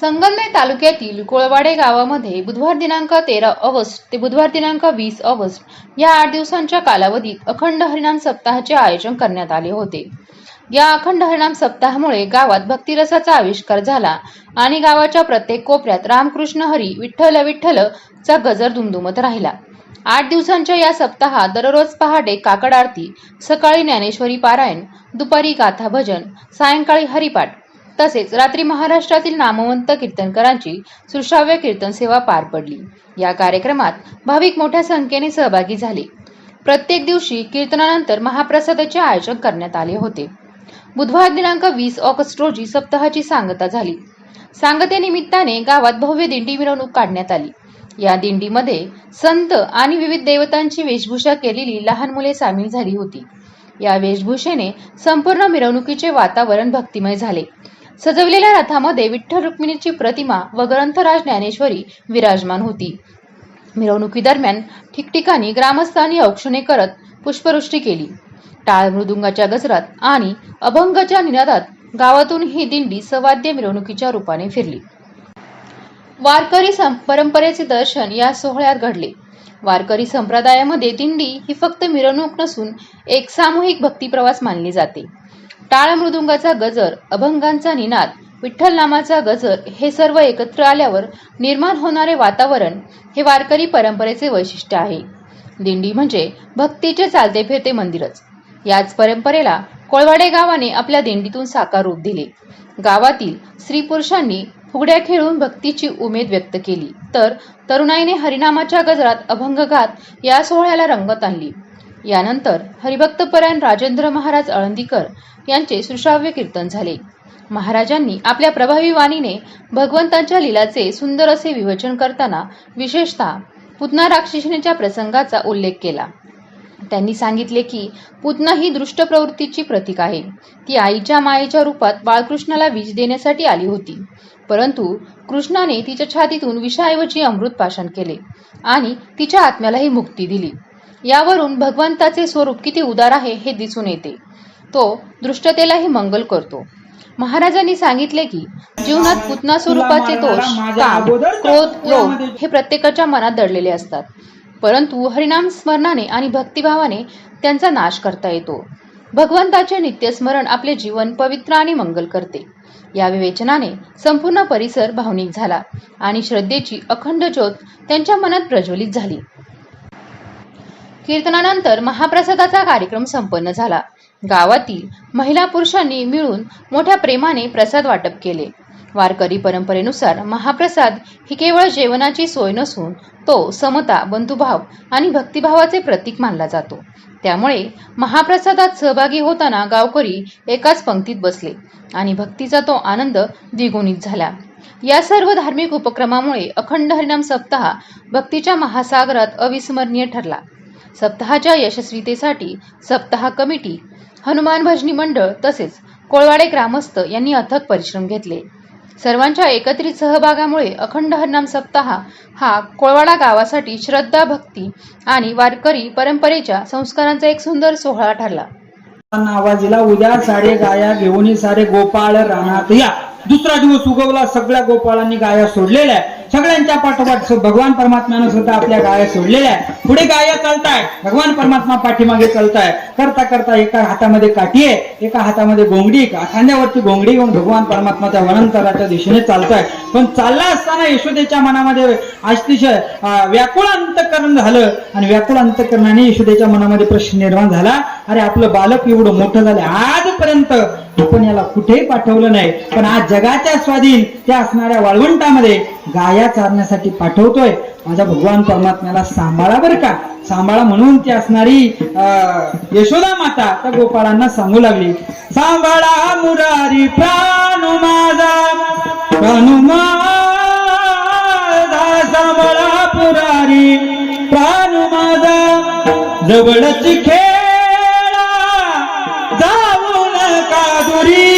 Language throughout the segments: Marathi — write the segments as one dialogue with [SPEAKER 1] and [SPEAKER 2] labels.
[SPEAKER 1] संगमनेर तालुक्यातील कोळवाडे गावामध्ये बुधवार दिनांक तेरा ऑगस्ट ते बुधवार दिनांक वीस ऑगस्ट या आठ दिवसांच्या कालावधीत अखंड हरिनाम सप्ताहाचे आयोजन करण्यात आले होते. या अखंड हरिनाम सप्ताहामुळे गावात भक्तिरसाचा आविष्कार झाला आणि गावाच्या प्रत्येक कोपऱ्यात रामकृष्ण हरी विठ्ठल विठ्ठल चा गजर दुमदुमत राहिला. आठ दिवसांच्या या सप्ताहात दररोज पहाटे काकड आरती सकाळी ज्ञानेश्वरी पारायण दुपारी गाथा भजन सायंकाळी हरिपाठ तसेच रात्री महाराष्ट्रातील नामवंत कीर्तनकारांची सुश्राव्य कीर्तन सेवा पार पडली. या कार्यक्रमात भाविक मोठ्या संख्येने सहभागी झाले. प्रत्येक दिवशी कीर्तनानंतर महाप्रसादाचे आयोजन करण्यात आले होते. बुधवार दिनांक वीस ऑगस्ट रोजी सप्ताहाची सांगता झाली. सांगतेनिमित्ताने गावात भव्य दिंडी मिरवणूक काढण्यात आली. या दिंडीमध्ये संत आणि विविध देवतांची वेशभूषा केलेली लहान मुले सामील झाली होती. या वेशभूषेने संपूर्ण मिरवणुकीचे वातावरण भक्तिमय झाले. सजवलेल्या रथामध्ये विठ्ठल रुक्मिणीची प्रतिमा व ग्रंथराज ज्ञानेश्वरी विराजमान होती. मिरवणुकीदरम्यान ठिकठिकाणी ग्रामस्थांनी औक्षणे करत पुष्पवृष्टी केली. टाळ मृदुंगाच्या गजरात आणि अभंगाच्या निनादात गावातून ही दिंडी सवाद्य मिरवणुकीच्या रूपाने फिरली. वारकरी परंपरेचे दर्शन या सोहळ्यात घडले. वारकरी संप्रदायामध्ये दिंडी ही फक्त मिरवणूक नसून एक सामूहिक भक्तिप्रवास मानली जाते. टाळ मृदुंगाचा गजर अभंगांचा निनाद विठ्ठल नामाचा गजर हे सर्व एकत्र आल्यावर निर्माण होणारे वातावरण हे वारकरी परंपरेचे वैशिष्ट्य आहे. दिंडी म्हणजे भक्तीचे चालते फिरते मंदिरच. याच परंपरेला कोळवाडे गावाने आपल्या दिंडीतून साकार रूप दिले. गावातील स्त्री पुरुषांनी फुगड्या खेळून भक्तीची उमेद व्यक्त केली. तर तरुणाईने हरिनामाच्या गजरात अभंग गात या सोहळ्याला रंगत आणली. यानंतर हरिभक्तपरायण राजेंद्र महाराज आळंदीकर यांचे सुश्राव्य कीर्तन झाले. महाराजांनी आपल्या प्रभावी वाणीने भगवंतांच्या लीलाचे सुंदर असे विवचन करताना विशेषतः पुतना राक्षसीच्या प्रसंगाचा उल्लेख केला. त्यांनी सांगितले की पुतना ही दृष्ट प्रवृत्तीची प्रतीक आहे. ती आईच्या मायेच्या रूपात बाळकृष्णाला विज देण्यासाठी आली होती. परंतु कृष्णाने तिच्या छातीतून विषाऐवजी अमृत पाषण केले आणि तिच्या आत्म्यालाही मुक्ती दिली. यावरून भगवंताचे स्वरूप किती उदार आहे हे दिसून येते. तो दृष्टतेलाही मंगल करतो. महाराजांनी सांगितले की जीवनात पुतना स्वरूपाचे दोष काम क्रोध लोभ हे प्रत्येकाच्या मनात दडलेले असतात. परंतु हरिनाम स्मरणाने आणि भक्तिभावाने त्यांचा नाश करता येतो. भगवंताचे नित्यस्मरण आपले जीवन पवित्र आणि मंगल करते. या विवेचनाने संपूर्ण परिसर भावनिक झाला आणि श्रद्धेची अखंड ज्योत त्यांच्या मनात प्रज्वलित झाली. कीर्तनानंतर महाप्रसादाचा कार्यक्रम संपन्न झाला. गावातील महिला पुरुषांनी मिळून मोठ्या प्रेमाने प्रसाद वाटप केले. वारकरी परंपरेनुसार महाप्रसाद ही केवळ जेवणाची सोय नसून तो समता बंधुभाव आणि भक्तिभावाचे प्रतीक मानला जातो. त्यामुळे महाप्रसादात सहभागी होताना गावकरी एकाच पंक्तीत बसले आणि भक्तीचा तो आनंद द्विगुणित झाला. या सर्व धार्मिक उपक्रमामुळे अखंड हरिनाम सप्ताह भक्तीच्या महासागरात अविस्मरणीय ठरला. सप्ताहाच्या यशस्वीतेसाठी सप्ताह कमिटी हनुमान भजनी मंडळ तसेच कोळवाडे ग्रामस्थ यांनी अथक परिश्रम घेतले. सर्वांच्या एकत्रित सहभागामुळे अखंड हरनाम सप्ताह हा कोळवाडा गावासाठी श्रद्धा भक्ती आणि वारकरी परंपरेच्या संस्कारांचा एक सुंदर सोहळा ठरला.
[SPEAKER 2] आवाज उद्या सारे गाया घेऊन सारे गोपाळ रानात या. दुसरा दिवस उगवला सगळ्या गोपाळांनी गाया सोडलेल्या. सगळ्यांच्या पाठोपाठ भगवान परमात्म्यानं सुद्धा आपल्या गाया सोडलेल्या आहेत. पुढे गाया चालताय भगवान परमात्मा पाठीमागे चालताय करता करता एका हातामध्ये काठी आहे एका हातामध्ये गोंगडी खांद्यावरती गोंगडी घेऊन भगवान परमात्माच्या वनंतराच्या दिशेने चालताय पण चालला असताना यशोदेच्या मनामध्ये अतिशय व्याकुळ अंतकरण झालं आणि व्याकुळ अंतकरणाने यशोदेच्या मनामध्ये प्रश्न निर्माण झाला. अरे आपलं बालक एवढं मोठं झालं आजपर्यंत आपण याला कुठेही पाठवलं नाही. पण आज जगाच्या स्वाधीन त्या असणाऱ्या वाळवंटामध्ये गाय पाया चारण्यासाठी पाठवतोय. माझ्या भगवान परमात्म्याला सांभाळा बरं का. सांभाळा म्हणून ती असणारी यशोदा माता त्या गोपाळांना सांगू लागली. सांभाळा मुरारी प्राण माझा प्राण सांभाळा पुरारी प्राण माझा. जवळच खेळा जाऊ नका दुरी.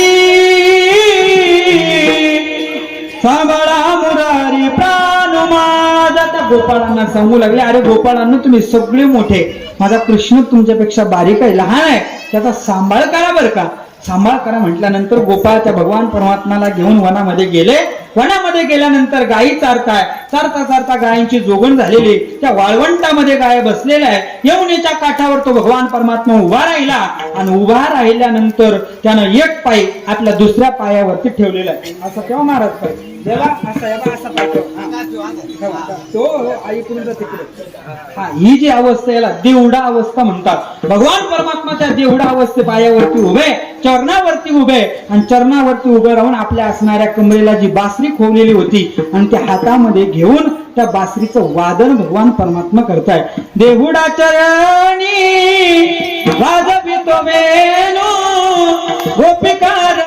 [SPEAKER 2] गोपाळांना सांगू लागले अरे गोपाळांना तुम्ही सगळे मोठे. माझा कृष्ण तुमच्यापेक्षा बारीक आहे लहान आहे. त्याचा सांभाळ करा बरं का. सांभाळ करा म्हटल्यानंतर गोपाळ त्या भगवान परमात्माला घेऊन वनामध्ये गेले. वनामध्ये गेल्यानंतर गायी चारताय. चारता चारता गायांची जोगण झालेली त्या वाळवंटामध्ये गाय बसलेला आहे यमुनेच्या काठावर तो भगवान परमात्मा उभा राहिला आणि उभा राहिल्यानंतर त्यानं एक पाय आपल्या दुसऱ्या पायावरती ठेवलेला आहे. असं तेव्हा महाराज पाय. हा ही जी अवस्था याला देवडा अवस्था म्हणतात. भगवान परमात्मा त्या देवडा अवस्थे पायावरती उभे चरणावरती उभे आणि चरणावरती उभे राहून आपल्या असणाऱ्या कमरेला जी बासरी खोवलेली होती आणि त्या हातामध्ये घेऊन त्या बासरीचं वादन भगवान परमात्मा करताय. देहुडा चरणी वाजवितो वेणू गोपिकार